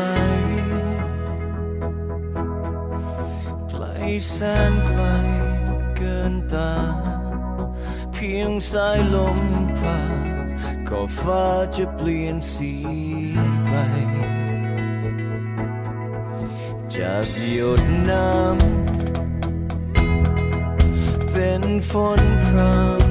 ล ไกลแสนไกลเกินตา เพียงสายลมผ่าก็ฟ้าจะเปลี่ยนสีไป จากหยดน้ำ เป็นฝนพรำ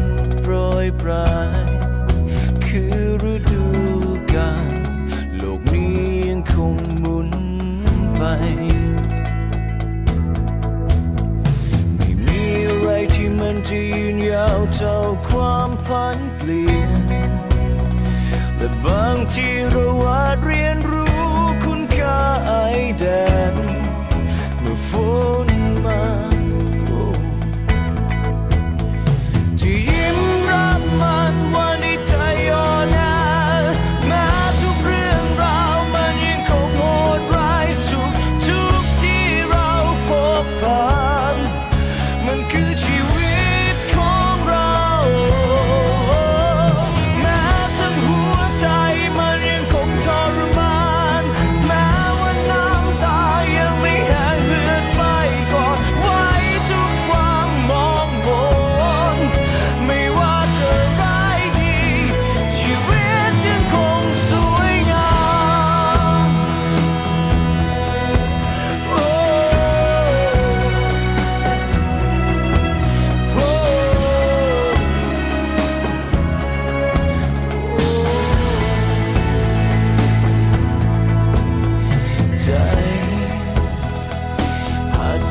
ทีเราอาจเรีย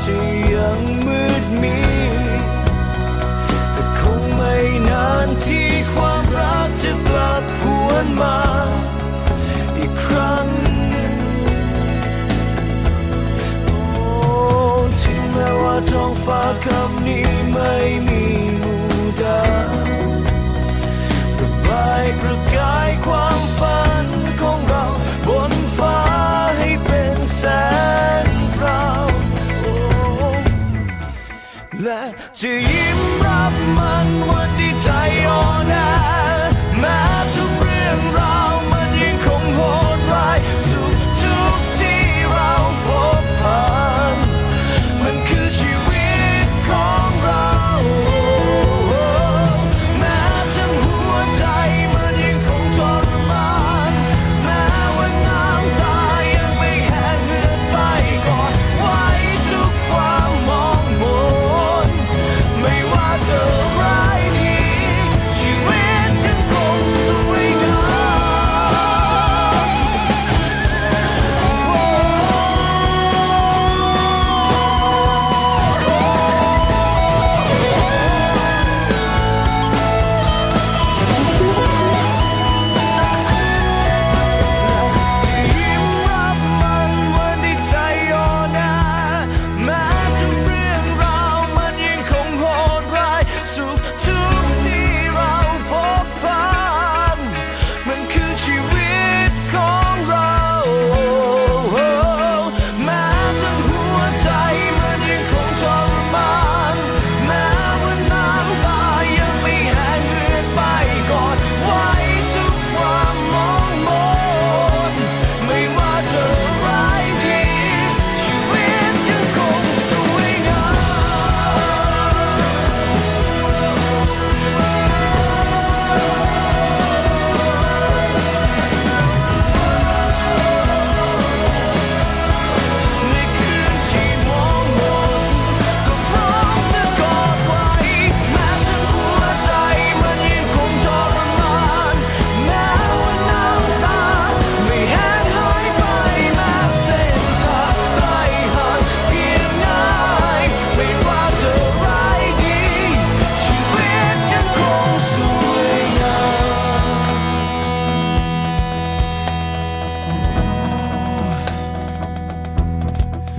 จะยังมืดมิดแต่คงไม่นานที่ความรักจะกลับหวนมาอีกครั้งโอ้ถึงแม้ว่าท้องฟ้าคำนี้ไม่มีมูดาระบายกระ to you.